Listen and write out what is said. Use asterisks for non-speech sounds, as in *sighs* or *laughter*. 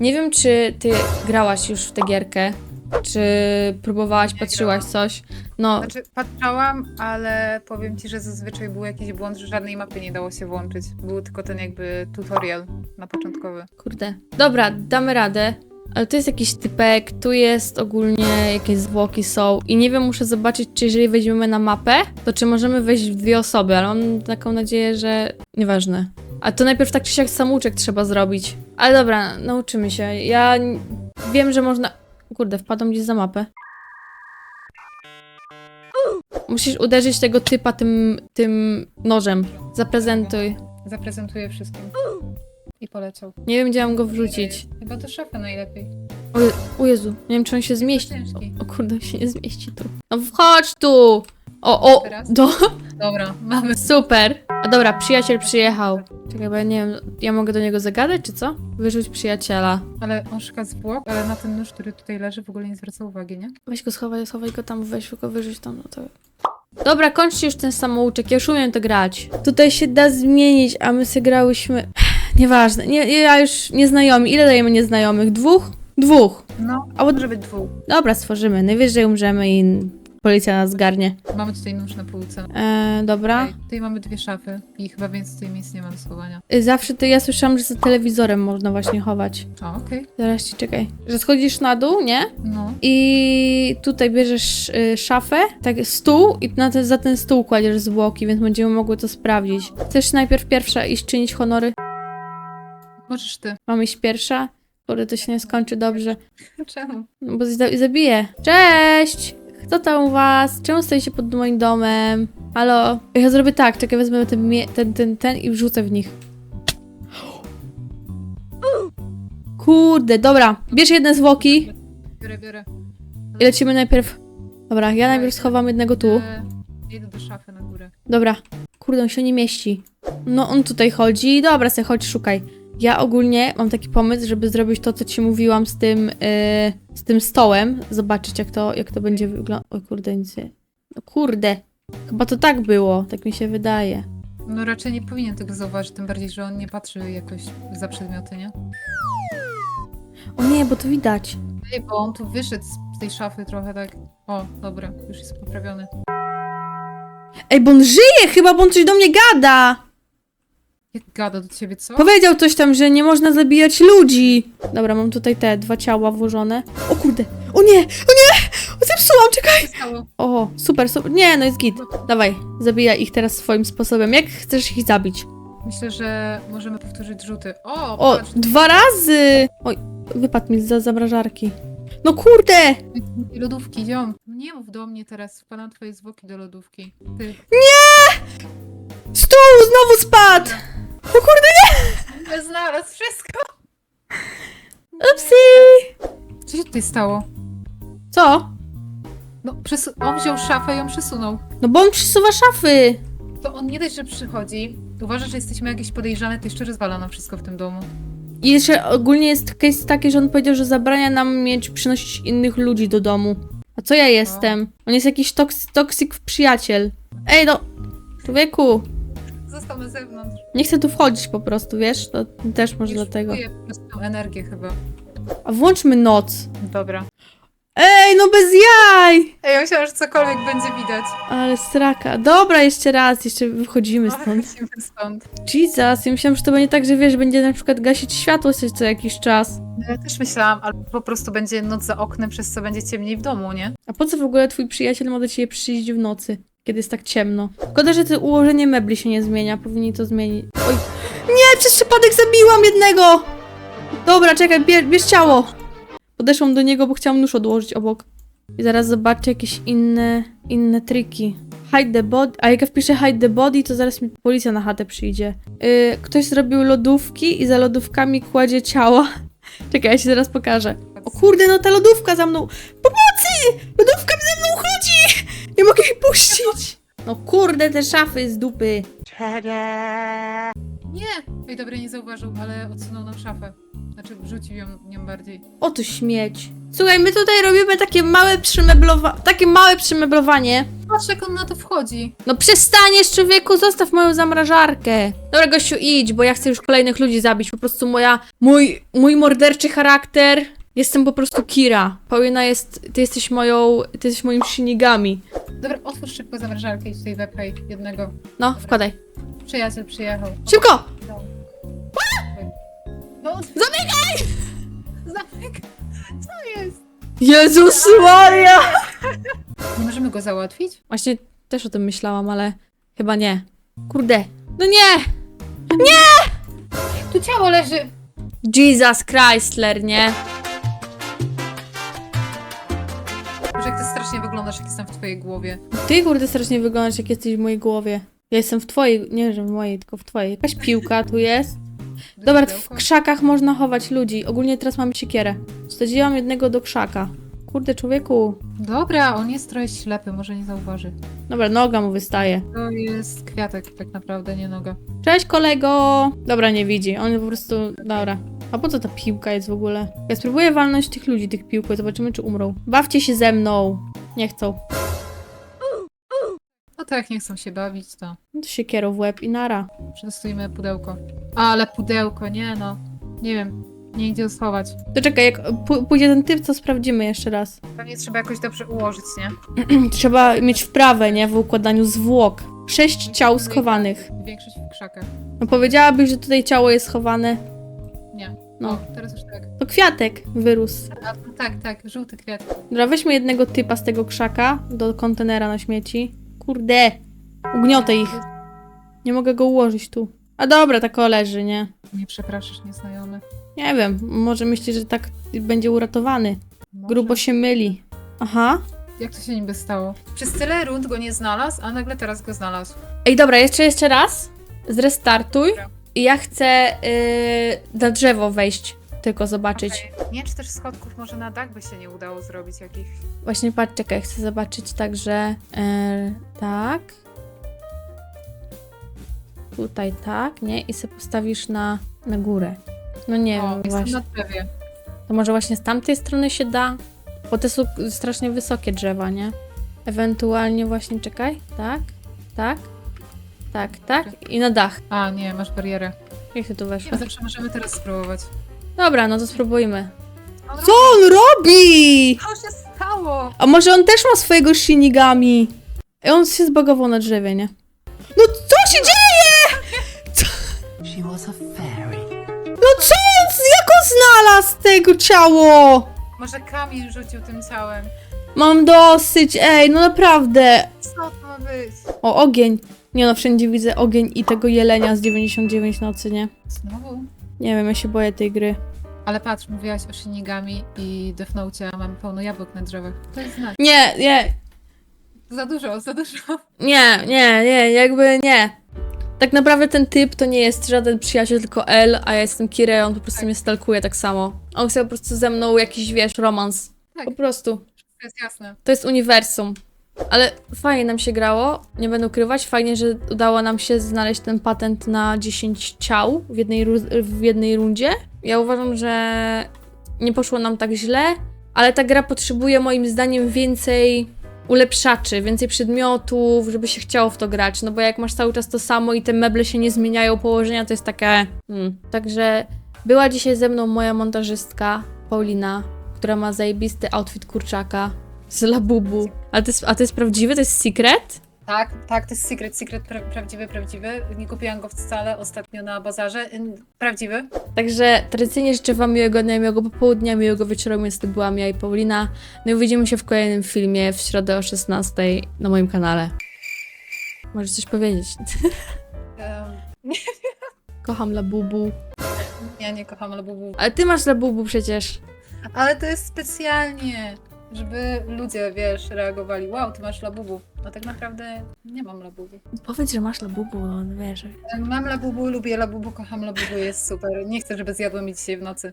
Nie wiem, czy ty grałaś już w tę gierkę, czy próbowałaś, patrzyłaś coś. No, Znaczy, patrzałam, ale powiem ci, że zazwyczaj był jakiś błąd, że żadnej mapy nie dało się włączyć. Był tylko ten jakby tutorial na początkowy. kurde. Dobra, damy radę. Ale tu jest jakiś typek, tu jest ogólnie jakieś zwłoki są i nie wiem, muszę zobaczyć, czy jeżeli weźmiemy na mapę, to czy możemy wejść w dwie osoby, ale mam taką nadzieję, że nieważne. A to najpierw tak czy siak samouczek trzeba zrobić. Ale dobra, nauczymy się. Ja wiem, że można... Kurde, wpadam gdzieś za mapę. Musisz uderzyć tego typa tym, tym nożem. Zaprezentuj. Zaprezentuję wszystkim. I poleciał. Nie wiem, gdzie mam go wrzucić. Chyba do szafy najlepiej. O, Je- o Jezu, nie wiem, czy on się zmieści. O, o kurde, on się nie zmieści tu. No wchodź tu! O, o, Teraz? do, Dobra, *laughs* mamy. super. A dobra, przyjaciel przyjechał. Czekaj, bo ja nie wiem, ja mogę do niego zagadać, czy co? Wyrzuć przyjaciela. Ale on szuka zwłok, ale na ten nóż, który tutaj leży, w ogóle nie zwraca uwagi, nie? Weź go, schowaj, schowaj go tam, weź go, wyrzuć tam, no to... Dobra, kończcie już ten samouczek, ja już umiem to grać. Tutaj się da zmienić, a my sobie grałyśmy... *sighs* Nieważne, nie, ja już nieznajomi. Ile dajemy nieznajomych? Dwóch? Dwóch. No, A bo... może być dwóch. Dobra, stworzymy. Najwyżej umrzemy i policja nas zgarnie. Mamy tutaj nóż na półce. Eee, dobra. Tutaj, tutaj mamy dwie szafy i chyba więcej tutaj miejsc nie ma do schowania. Y, Zawsze to ja słyszałam, że za telewizorem można właśnie chować. O, okej. Zaraz ci czekaj. Że schodzisz na dół, nie? No. I tutaj bierzesz y, szafę, tak stół i na ten, za ten stół kładziesz zwłoki, więc będziemy mogły to sprawdzić. Chcesz najpierw pierwsza iść czynić honory? Możesz ty. Mam iść pierwsza? Kurde, to się nie skończy dobrze. *laughs* Czemu? No bo za- zabiję. Cześć! Kto tam u was? Czemu stoicie pod moim domem? Halo? Ja zrobię tak, czekaj, wezmę ten, ten, ten, ten i wrzucę w nich. Kurde, dobra. Bierz jedne zwłoki Biorę, biorę. i lecimy najpierw... Dobra, ja najpierw schowam jednego tu. E, Idę do szafy na górę. Dobra. Kurde, on się nie mieści. No, on tutaj chodzi. Dobra, se chodź, szukaj. Ja ogólnie mam taki pomysł, żeby zrobić to, co ci mówiłam z tym, yy, z tym stołem. Zobaczyć, jak to, jak to będzie wyglądać. O kurde, nic nie... No kurde. Chyba to tak było, tak mi się wydaje. No raczej nie powinien tego zauważyć, tym bardziej, że on nie patrzy jakoś za przedmioty, nie? O nie, bo to widać. Ej, bo on tu wyszedł z tej szafy trochę tak. O, dobra, już jest poprawiony. Ej, bo on żyje chyba, bo on coś do mnie gada! Jak gada do ciebie, co? Powiedział coś tam, że nie można zabijać ludzi. Dobra, mam tutaj te dwa ciała włożone. O kurde. O nie! O nie! O, zepsułam, czekaj! Stało? O, super, super. Nie, no jest git. Dawaj, zabijaj ich teraz swoim sposobem. Jak chcesz ich zabić? Myślę, że możemy powtórzyć rzuty. O, O, patrz, dwa razy! Oj, wypadł mi za zamrażarki. No kurde! lodówki, ziom. Nie mów do mnie teraz, wpadam twoje zwłoki do lodówki. Ty, Stół znowu spadł! No kurde, nie znalazł wszystko! upsi! Co się tutaj stało? Co? No, przesu- on wziął szafę i ją przesunął. No bo on przesuwa szafy. To on nie dość, że przychodzi, uważa, że jesteśmy jakieś podejrzane, to jeszcze rozwala nam wszystko w tym domu. I jeszcze ogólnie jest case taki, że on powiedział, że zabrania nam mieć, przynosić innych ludzi do domu. A co ja jestem? On jest jakiś toks toksik przyjaciel. Ej, no, człowieku, Został na zewnątrz. nie chcę tu wchodzić po prostu, wiesz? To też może Już dlatego. czuję po prostu energię chyba. A włączmy noc. Dobra. Ej, no bez jaj! Ej, ja myślałam, że cokolwiek będzie widać. Ale straka. Dobra, jeszcze raz, jeszcze wychodzimy stąd. lecimy stąd. Jesus, ja myślałam, że to będzie tak, że wiesz, będzie na przykład gasić światło co, co jakiś czas. No, Ja też myślałam, albo po prostu będzie noc za oknem, przez co będzie ciemniej w domu, nie? A po co w ogóle twój przyjaciel ma do ciebie przyjść w nocy, kiedy jest tak ciemno? Szkoda, że to ułożenie mebli się nie zmienia, powinni to zmienić. Oj. Nie, przez przypadek zabiłam jednego! Dobra, czekaj, bierz, bierz ciało! Podeszłam do niego, bo chciałam nóż odłożyć obok. I zaraz zobaczę jakieś inne, inne triki. Hide the body. A jak ja wpiszę hide the body, to zaraz mi policja na chatę przyjdzie. Yy, ktoś zrobił lodówki i za lodówkami kładzie ciała. *laughs* Czekaj, ja ci zaraz pokażę. O kurde, no ta lodówka za mną. Pomocy! Lodówka! Nie mogę jej puścić. No kurde, te szafy z dupy. Nie! Ej, dobra, nie zauważył, ale odsunął nam szafę. Znaczy, wrzucił ją nią bardziej. Oto śmieć. Słuchaj, my tutaj robimy takie małe przymeblowa... takie małe przymeblowanie. patrz jak on na to wchodzi. No przestaniesz, człowieku, zostaw moją zamrażarkę. Dobra, gościu, idź, bo ja chcę już kolejnych ludzi zabić. Po prostu moja, mój, mój morderczy charakter. Jestem po prostu Kira. Paulina jest, ty jesteś moją, ty jesteś moim shinigami. Dobra, otwórz szybko zamrażarkę i tutaj wepchaj jednego. No, wkładaj. Przyjaciel przyjechał. Szybko! No, Zamykaj! Zamek! Co jest? Jezus Maria! Nie możemy go załatwić? Właśnie też o tym myślałam, ale chyba nie. Kurde. No nie! Tu ciało leży! Jesus Chrysler, nie? Wyglądasz, jak jestem w twojej głowie. Ty, kurde, strasznie wyglądasz, jak jesteś w mojej głowie. Ja jestem w twojej, nie, że w mojej, tylko w twojej. Jakaś piłka tu jest. Dobra, w krzakach można chować ludzi. Ogólnie teraz mamy siekierę. Wsadziłam jednego do krzaka. Kurde, człowieku. Dobra, on jest trochę ślepy, może nie zauważy. Dobra, noga mu wystaje. To jest kwiatek, tak naprawdę, nie noga. Cześć, kolego! Dobra, nie widzi. On po prostu... Dobra. A po co ta piłka jest w ogóle? Ja spróbuję walnąć tych ludzi, tych piłką. Zobaczymy, czy umrą. Bawcie się ze mną. Nie chcą. No to jak nie chcą się bawić, to siekierą w łeb i nara. przetestujmy pudełko. Ale pudełko, nie no. Nie wiem, nie gdzie schować. To czekaj, jak pójdzie ten typ, to sprawdzimy jeszcze raz. Pewnie trzeba jakoś dobrze ułożyć, nie? *clears throat* Trzeba mieć wprawę, nie? W układaniu zwłok. Sześć ciał schowanych. Większość w krzakach. No powiedziałabyś, że tutaj ciało jest schowane. No. Teraz już tak. To kwiatek wyrósł. A, no tak, tak, żółty kwiat. Dobra, weźmy jednego typa z tego krzaka do kontenera na śmieci. Kurde! Ugniotę ich. Nie mogę go ułożyć tu. A dobra, tak o leży, nie? Nie przepraszasz nieznajomy. Nie wiem, może myśli, że tak będzie uratowany. Może. Grubo się myli. Aha. Jak to się niby stało? Przez tyle rund go nie znalazł, a nagle teraz go znalazł. Ej, dobra, jeszcze jeszcze raz. Zrestartuj. Dobra. I ja chcę yy, na drzewo wejść, tylko zobaczyć. Okej. Nie czy też schodków może na dach by się nie udało zrobić jakich. Właśnie patrz, czekaj, chcę zobaczyć także yy, tak. Tutaj tak, nie? I sobie postawisz na, na górę. No nie o, wiem, jestem właśnie. na drzewie. To może właśnie z tamtej strony się da? Bo te są strasznie wysokie drzewa, nie? Ewentualnie właśnie, czekaj, tak, tak, tak, tak i na dach. A, nie, masz barierę. Jak ty tu Nie, zawsze możemy teraz spróbować. Dobra, no to spróbujmy. On Co on robi? Co się stało? A może on też ma swojego Shinigami? I on się zbagował na drzewie, nie? No co się dzieje? She was a fairy. No co on, jak on znalazł tego ciało? Może kamień rzucił tym ciałem. Mam dosyć, ej, no naprawdę. Co to ma być? O, ogień. Nie no, wszędzie widzę ogień i tego jelenia z 99 nocy, nie? Znowu? Nie wiem, ja się boję tej gry. Ale patrz, mówiłaś o Shinigami i Death Note, a mamy pełno jabłek na drzewach. To jest znak. Nie, nie, Za dużo, za dużo. nie, nie, nie, jakby nie. Tak naprawdę ten typ to nie jest żaden przyjaciel, tylko L, a ja jestem Kira, on po prostu mnie stalkuje tak samo. On chce po prostu ze mną jakiś, wiesz, romans. Tak. Po prostu. To jest jasne. To jest uniwersum. Ale fajnie nam się grało, nie będę ukrywać. Fajnie, że udało nam się znaleźć ten patent na 10 ciał w jednej, w jednej rundzie. Ja uważam, że nie poszło nam tak źle, ale ta gra potrzebuje moim zdaniem więcej ulepszaczy, więcej przedmiotów, żeby się chciało w to grać. No bo jak masz cały czas to samo i te meble się nie zmieniają, położenia to jest takie. Hmm. Także była dzisiaj ze mną moja montażystka Paulina, która ma zajebisty outfit kurczaka z Labubu. A to jest, a to jest prawdziwy? To jest secret? Tak, tak, to jest secret, secret pra prawdziwy, prawdziwy. Nie kupiłam go wcale ostatnio na bazarze. Ym, Prawdziwy. Także tradycyjnie życzę Wam miłego dnia, miłego popołudnia, miłego wieczoru, więc to byłam ja i Paulina. No i widzimy się w kolejnym filmie w środę o 16 na moim kanale. Możesz coś powiedzieć. Um, *laughs* Kocham Labubu. ja nie kocham Labubu. Ale Ty masz Labubu przecież. Ale to jest specjalnie, żeby ludzie, wiesz, reagowali. Wow, ty masz Labubu. No tak naprawdę nie mam Labubu. Powiedz, że masz Labubu, no wiesz. Mam Labubu, lubię Labubu, kocham Labubu, jest super. Nie chcę, żeby zjadło mi dzisiaj w nocy.